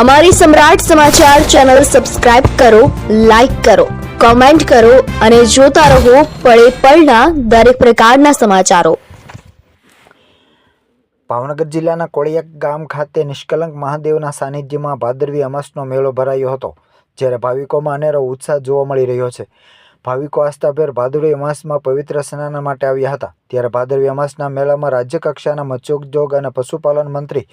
અમારી Samrat Samachar channel subscribe કરો, like કરો, કોમેન્ટ કરો અને જોતા રહો પળે પળના દરેક પ્રકારના સમાચારો. ભાવનગર જિલ્લાના કોળિયા ગામ ખાતે નિષ્કલંક મહાદેવના સાનિધ્યમાં ભાદરવી અમાસનો મેળો ભરાયો હતો, જ્યારે ભાવિકોમાં અનેરો ઉત્સાહ જોવા મળી રહ્યો છે. ભાવિકો આસ્થાભેર ભાદરવી અમાસમાં પવિત્ર સ્નાન માટે આવ્યા હતા, ત્યારે ભાદરવી અમાસના મેળામાં રાજ્યકક્ષાના મત્સ્યોદ્યોગ અને પશુપાલન મંત્રી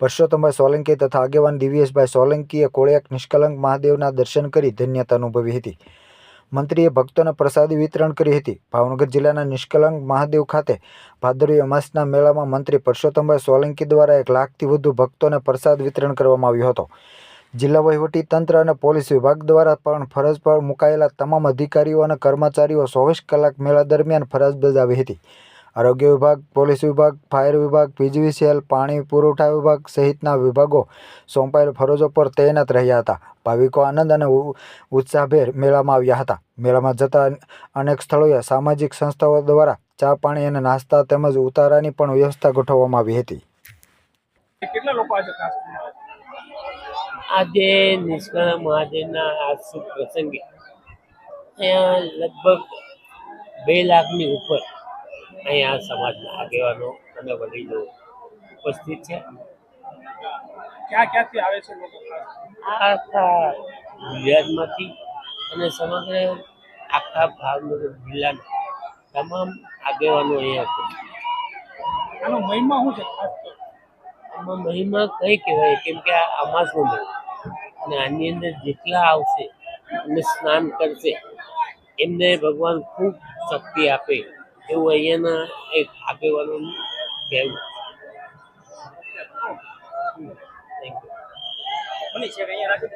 પરસોત્તમભાઈ સોલંકી તથા આગેવાન દિવ્યેશભાઈ સોલંકીએ કોળિયાક નિષ્કલંક મહાદેવના દર્શન કરી ધન્યતા અનુભવી હતી. મંત્રીએ ભક્તોને પ્રસાદી વિતરણ કરી હતી. ભાવનગર જિલ્લાના નિષ્કલંક મહાદેવ ખાતે ભાદરવી અમાસના મેળામાં મંત્રી પરસોત્તમભાઈ સોલંકી દ્વારા એક લાખથી વધુ ભક્તોને પ્રસાદ વિતરણ કરવામાં આવ્યો હતો. જિલ્લા વહીવટી તંત્ર અને પોલીસ વિભાગ દ્વારા પણ ફરજ પર મુકાયેલા તમામ અધિકારીઓ અને કર્મચારીઓ ચોવીસ કલાક મેળા દરમિયાન ફરજ બજાવી હતી. આરોગ્ય વિભાગ પોલીસ વિભાગ ફાયર વિભાગ પીજીવીસીએલ પાણી પુરવઠા વિભાગ સહિતના વિભાગો સોંપાયેલ ફરજો પર તૈનાત રહ્યા હતા. ભાવિકો આનંદ અને ઉ- ઉત્સાહભેર મેળામાં આવ્યા હતા. મેળામાં જતા અનેક સ્થળોએ સામાજિક સંસ્થાઓ દ્વારા ચા પાણી અને નાસ્તા તેમજ ઉતારાની પણ વ્યવસ્થા ગોઠવવામાં આવી હતી. કેટલા લોકો? આજે નિષ્કળ મહાદેવના આ શુભ પ્રસંગે અહીંયા લગભગ બે લાખની ઉપર અહીંયા સમાજના આગેવાનો અને વડીલો ઉપસ્થિત છે. ક્યાં ક્યાંથી આવે છે લોકો? આ આખા ગુજરાતમાંથી અને સમગ્ર આખા ભાવનગર જિલ્લાના તમામ આગેવાનો અહીંયા ઉપસ્થિત આનો મહિમા શું છે ખાસ આમાં મહિમા કઈ કહેવાય? કેમ કે આ અમાસનો મેળો અને આની અંદર જેટલા આવશે અને સ્નાન કરશે એમને ભગવાન ખૂબ શક્તિ આપે. એવું અહીંયાના એક આગેવાનોનું કહેવું યુ